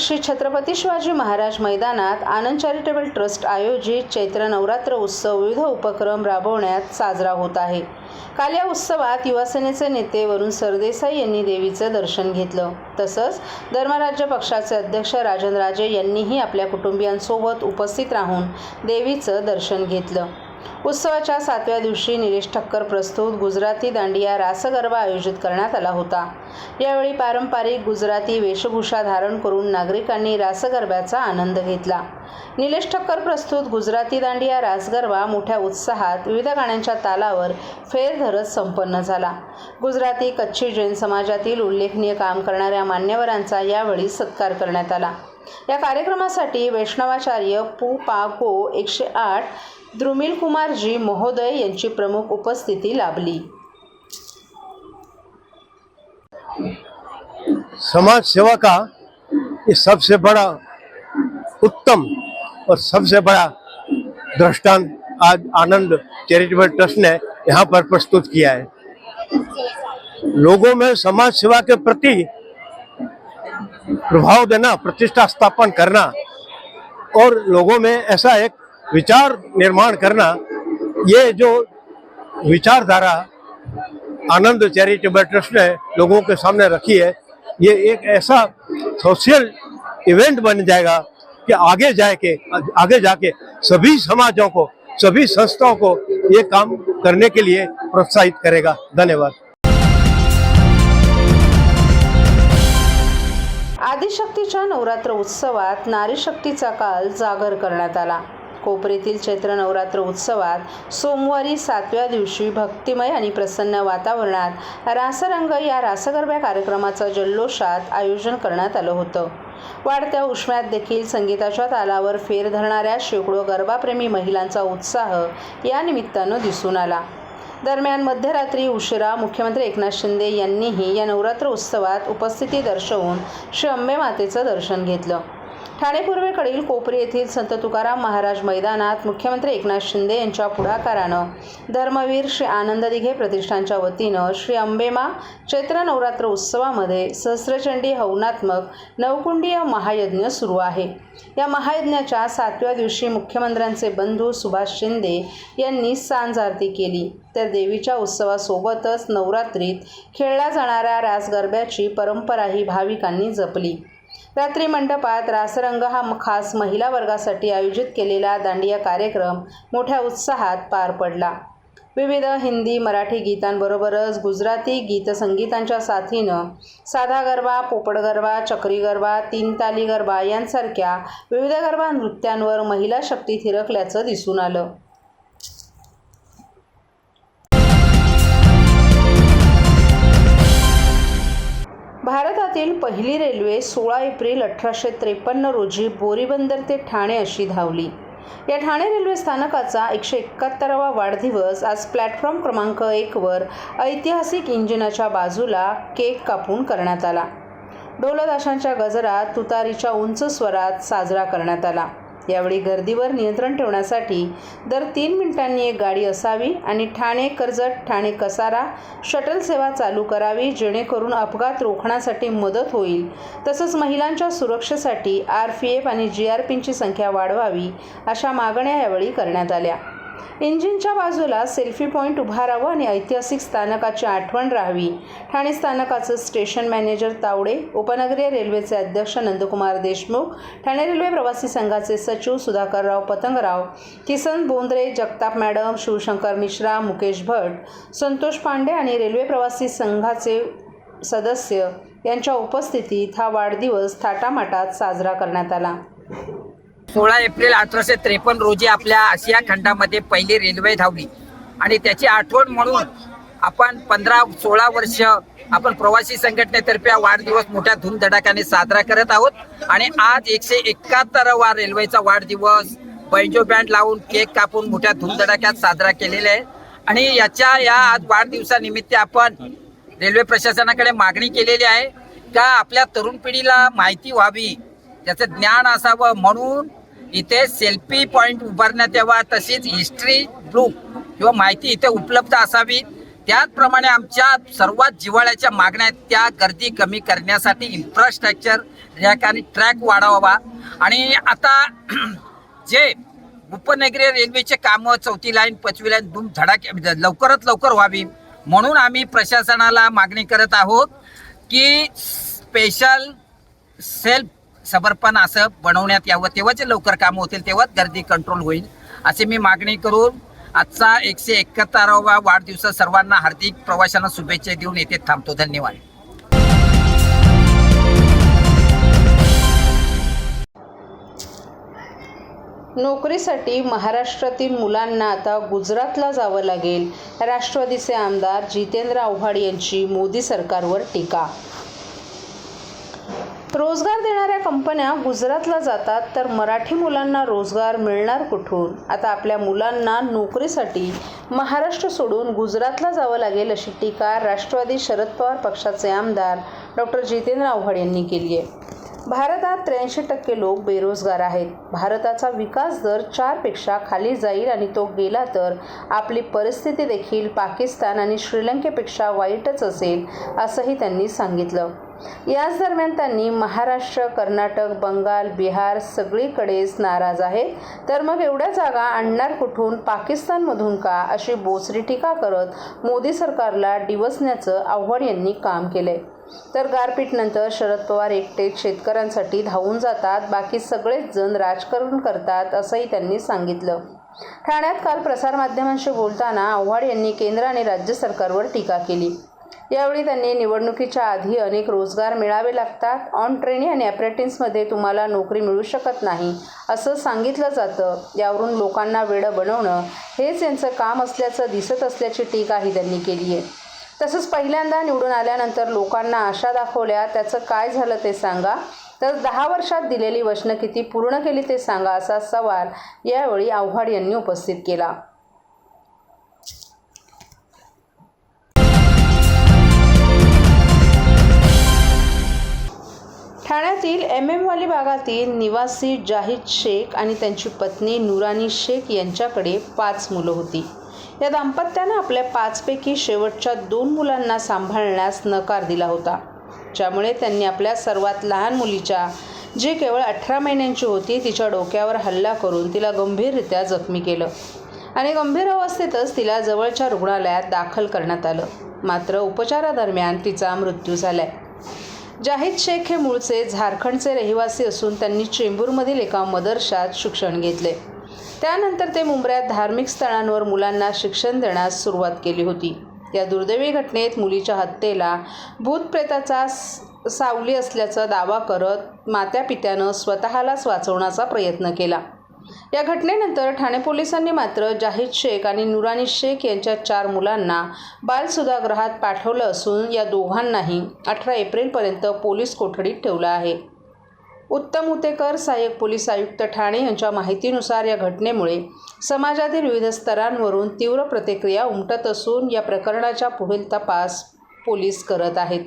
श्री छत्रपती शिवाजी महाराज मैदानात आनंद charitable trust आयोजित चैत्र नवरात्र उत्सव विविध उपक्रम राबवण्यात साजरा होत आहे. काल या उत्सवात युवासेनेचे नेते वरुण सरदेसाई यांनी देवीचं दर्शन घेतलं. तसंच धर्मराज्य पक्षाचे अध्यक्ष राजन राजे यांनीही आपल्या कुटुंबियांसोबत उपस्थित राहून देवीचं दर्शन घेतलं. उत्सवाच्या सातव्या दिवशी निलेश ठक्कर प्रस्तुत गुजराती दांडिया रासगरबा आयोजित करण्यात आला होता. यावेळी पारंपरिक गुजराती वेशभूषा धारण करून नागरिकांनी रासगरब्याचा आनंद घेतला. निलेश ठक्कर प्रस्तुत गुजराती दांडिया रासगरबा मोठ्या उत्साहात विविध गाण्यांच्या तालावर फेर धरत संपन्न झाला. गुजराती कच्छी जैन समाजातील उल्लेखनीय काम करणाऱ्या मान्यवरांचा यावेळी सत्कार करण्यात आला. या कार्यक्रमासाठी वैष्णवाचार्य पु पा को एकशे आठ द्रुमिल कुमारजी महोदय यांची प्रमुख उपस्थिती लाभली. समाज सेवा का ये सबसे बड़ा उत्तम और सबसे बड़ा दृष्टांत आज आनंद चैरिटेबल ट्रस्ट ने यहाँ पर प्रस्तुत किया है। लोगों में समाज सेवा के प्रति प्रभाव देना प्रतिष्ठा स्थापन करना और लोगों में ऐसा एक विचार निर्माण करना ये जो विचारधारा आनंद चैरिटेबल ट्रस्ट ने लोगों के सामने रखी है ये एक ऐसा सोशल इवेंट बन जाएगा कि आगे जाके आगे जाके सभी समाजों को सभी संस्थाओं को ये काम करने के लिए प्रोत्साहित करेगा। धन्यवाद। आदिशक्तीच्या नवरात्र उत्सवात नारी शक्तीचा काल जागर करण्यात आला. कोपरेतील चैत्र नवरात्र उत्सवात सोमवारी सातव्या दिवशी भक्तिमय आणि प्रसन्न वातावरणात रासरंग या रासगरब्या कार्यक्रमाचं जल्लोषात आयोजन करण्यात आलं होतं. वाढत्या उष्म्यात देखील संगीताच्या तालावर फेर धरणाऱ्या शेकडो गरबाप्रेमी महिलांचा उत्साह या निमित्तानं दिसून आला. दरम्यान मध्यरात्री उशिरा मुख्यमंत्री एकनाथ शिंदे यांनीही या नवरात्र उत्सवात उपस्थिती दर्शवून श्री अंबे मातेचं दर्शन घेतलं. ठाणे पूर्वेकडील कोपरी येथील संत तुकाराम महाराज मैदानात मुख्यमंत्री एकनाथ शिंदे यांच्या पुढाकारानं धर्मवीर श्री आनंद दिघे प्रतिष्ठानच्या वतीनं श्री अंबेमा चैत्र नवरात्र उत्सवामध्ये सहस्रचंडी हवनात्मक नवकुंडीय महायज्ञ सुरू आहे. या महायज्ञाच्या सातव्या दिवशी मुख्यमंत्र्यांचे बंधू सुभाष शिंदे यांनी सांज आरती केली. तर देवीच्या उत्सवासोबतच नवरात्रीत खेळल्या जाणाऱ्या रासगरब्याची परंपराही भाविकांनी जपली. रात्री मंडपात रासरंग हा खास महिला वर्गासाठी आयोजित केलेला दांडिया कार्यक्रम मोठ्या उत्साहात पार पडला. विविध हिंदी मराठी गीतांबरोबरच गुजराती गीतसंगीतांच्या साथीनं साधा गरबा पोपड गरबा चक्री गरबा तीन ताली गरबा यांसारख्या विविध गरबा नृत्यांवर महिला शक्ती थिरकल्याचं दिसून आलं. भारतातील पहिली रेल्वे सोळा एप्रिल अठराशे त्रेपन्न रोजी बोरीबंदर ते ठाणे अशी धावली. या ठाणे रेल्वे स्थानकाचा एकशे एकाहत्तरावा वाढदिवस आज प्लॅटफॉर्म क्रमांक एकवर ऐतिहासिक इंजिनाच्या बाजूला केक कापून करण्यात आला. ढोलदाशांच्या गजरात तुतारीच्या उंच स्वरात साजरा करण्यात आला. यावेळी गर्दीवर नियंत्रण ठेवण्यासाठी दर तीन मिनिटांनी एक गाडी असावी आणि ठाणे कर्जत ठाणे कसारा शटल सेवा चालू करावी जेणेकरून अपघात रोखण्यासाठी मदत होईल. तसंच महिलांच्या सुरक्षेसाठी आर पी एफ आणि जी आर पींची संख्या वाढवावी अशा मागण्या यावेळी करण्यात आल्या. इंजिनच्या बाजूला सेल्फी पॉईंट उभारावं आणि ऐतिहासिक स्थानकाची आठवण राहावी. ठाणे स्थानकाचं स्टेशन मॅनेजर तावडे उपनगरीय रेल्वेचे अध्यक्ष नंदकुमार देशमुख ठाणे रेल्वे प्रवासी संघाचे सचिव सुधाकरराव पतंगराव किसन बोंद्रे जगताप मॅडम शिवशंकर मिश्रा मुकेश भट संतोष पांडे आणि रेल्वे प्रवासी संघाचे सदस्य यांच्या उपस्थितीत हा वाढदिवस थाटामाटात साजरा करण्यात आला. सोळा एप्रिल अठराशे त्रेपन्न रोजी आपल्या आशिया खंडामध्ये पहिली रेल्वे धावली. आणि त्याची आठवण म्हणून आपण पंधरा सोळा वर्ष आपण प्रवासी संघटनेतर्फे वाढदिवस मोठ्या धूमधडाक्याने साजरा करत आहोत. आणि आज एकशे एकाहत्तरावा रेल्वेचा वाढदिवस बैजो बँड लावून केक कापून मोठ्या धूमधडाक्यात साजरा केलेला आहे. आणि याच्या या आज वाढदिवसानिमित्त आपण रेल्वे प्रशासनाकडे मागणी केलेली आहे का आपल्या तरुण पिढीला माहिती व्हावी त्याचं ज्ञान असावं म्हणून इथे सेल्फी पॉईंट उभारण्यात यावा तशीच हिस्ट्री बुक किंवा माहिती इथे उपलब्ध असावी. त्याचप्रमाणे आमच्या सर्वात जिव्हाळ्याच्या मागण्या त्या गर्दी कमी करण्यासाठी इन्फ्रास्ट्रक्चर या आणि ट्रॅक वाढवावा आणि आता जे उपनगरीय रेल्वेचे कामं चौथी लाईन पाचवी लाईन धूम धडाके लवकरात लवकर व्हावी. म्हणून आम्ही प्रशासनाला मागणी करत आहोत की स्पेशल सेल्फ समर्पण असं बनवण्यात यावं तेव्हाच लवकर कामं होतील तेव्हाच गर्दी कंट्रोल होईल. अशी मी मागणी करून आजचा एकशे एकाहत्तरावा वाढदिवस सर्वांना हार्दिक प्रवाशांना शुभेच्छा देऊन येथे थांबतो. धन्यवाद. नोकरीसाठी महाराष्ट्रातील मुलांना आता गुजरातला जावं लागेल. राष्ट्रवादीचे आमदार जितेंद्र आव्हाड यांची मोदी सरकारवर टीका रोजगार देणाऱ्या कंपन्या गुजरातला जातात तर मराठी मुलांना रोजगार मिळणार कुठून? आता आपल्या मुलांना नोकरीसाठी महाराष्ट्र सोडून गुजरातला जावं लागेल अशी टीका राष्ट्रवादी शरद पवार पक्षाचे आमदार डॉक्टर जितेंद्र आव्हाड यांनी केली आहे. भारतात त्र्याऐंशी टक्के लोक बेरोजगार आहेत. भारताचा विकास दर चारपेक्षा खाली जाईल आणि तो गेला तर आपली परिस्थिती देखील पाकिस्तान आणि श्रीलंकेपेक्षा वाईटच असेल असंही त्यांनी सांगितलं. याच दरम्यान त्यांनी महाराष्ट्र कर्नाटक बंगाल बिहार सगळीकडेच नाराज आहेत. तर मग एवढ्या जागा आणणार कुठून? पाकिस्तानमधून का? अशी बोचरी टीका करत मोदी सरकारला डिवसण्याचं आव्हाड यांनी काम केलंय. तर गारपीटनंतर शरद पवार एकटेच शेतकऱ्यांसाठी धावून जातात. बाकी सगळेच जण राजकारण करतात असंही त्यांनी सांगितलं. ठाण्यात काल प्रसारमाध्यमांशी बोलताना आव्हाड यांनी केंद्र आणि राज्य सरकारवर टीका केली. यावेळी त्यांनी निवडणुकीच्या आधी अनेक रोजगार मिळावे लागतात ऑन ट्रेनी आणि ॲप्रेटिन्समध्ये तुम्हाला नोकरी मिळू शकत नाही असं सांगितलं जातं. यावरून लोकांना वेडं बनवणं हेच यांचं काम असल्याचं दिसत असल्याची टीकाही त्यांनी केली आहे तसंच पहिल्यांदा निवडून आल्यानंतर लोकांना आशा दाखवल्या त्याचं काय झालं ते सांगा. तर दहा वर्षात दिलेली वचनं किती पूर्ण केली ते सांगा असा सवाल यावेळी आव्हाड यांनी उपस्थित केला. ठाण्यातील एम एमवाली भागातील निवासी जाहिद शेख आणि त्यांची पत्नी नुरानी शेख यांच्याकडे पाच मुलं होती. या दाम्पत्यानं आपल्या पाचपैकी शेवटच्या दोन मुलांना सांभाळण्यास नकार दिला होता. ज्यामुळे त्यांनी आपल्या सर्वात लहान मुलीच्या जी केवळ अठरा महिन्यांची होती तिच्या डोक्यावर हल्ला करून तिला गंभीररित्या जखमी केलं आणि गंभीर अवस्थेतच तिला जवळच्या रुग्णालयात दाखल करण्यात आलं. मात्र उपचारादरम्यान तिचा मृत्यू झाला आहे जाहीद शेख हे मूळचे झारखंडचे रहिवासी असून त्यांनी चेंबूरमधील एका मदरशात शिक्षण घेतले. त्यानंतर ते मुंबऱ्यात धार्मिक स्थळांवर मुलांना शिक्षण देण्यास सुरुवात केली होती. या दुर्दैवी घटनेत मुलीच्या हत्येला भूतप्रेताचा सावली असल्याचा दावा करत मात्यापित्यानं स्वतःलाच वाचवण्याचा प्रयत्न केला. या घटनेनंतर ठाणे पोलिसांनी मात्र जाहिद शेख आणि नुरानी शेख यांच्या चार मुलांना बालसुधागृहात पाठवलं असून या दोघांनाही अठरा एप्रिलपर्यंत पोलीस कोठडीत ठेवलं आहे. उत्तम उतेकर सहाय्यक पोलीस आयुक्त ठाणे यांच्या माहितीनुसार या घटनेमुळे समाजातील विविध स्तरांवरून तीव्र प्रतिक्रिया उमटत असून या प्रकरणाच्या पुढील तपास पोलीस करत आहेत.